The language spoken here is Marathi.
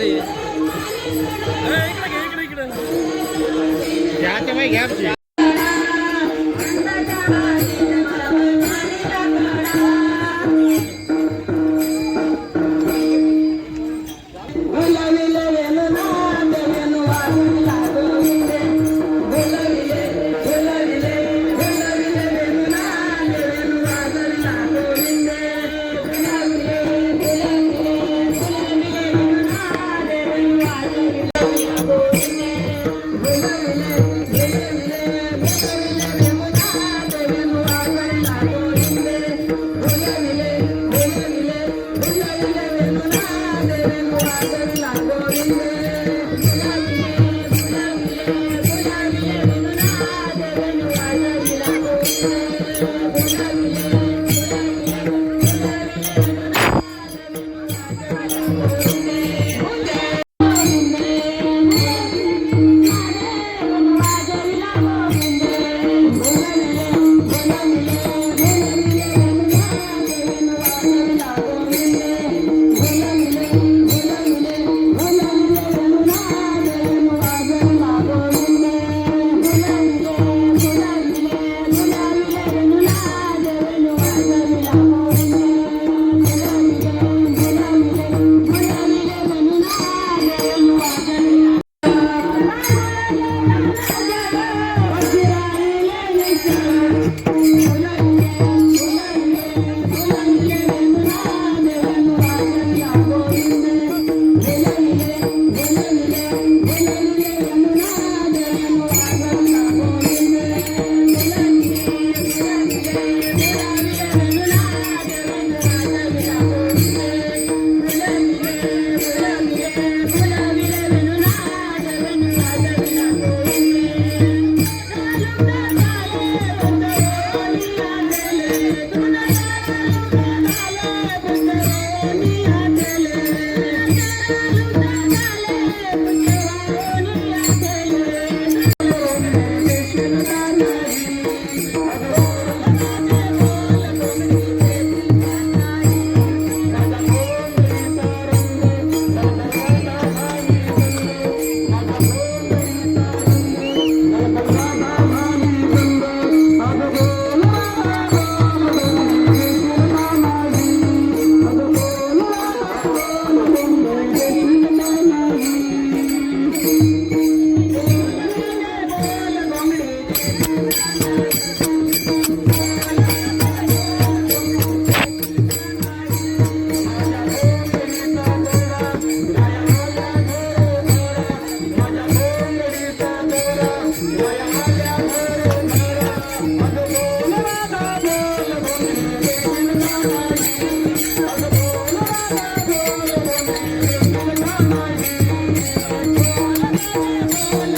केलं इकडे घ्या इकडे इकडे. घ्या ते घ्या. Thank you.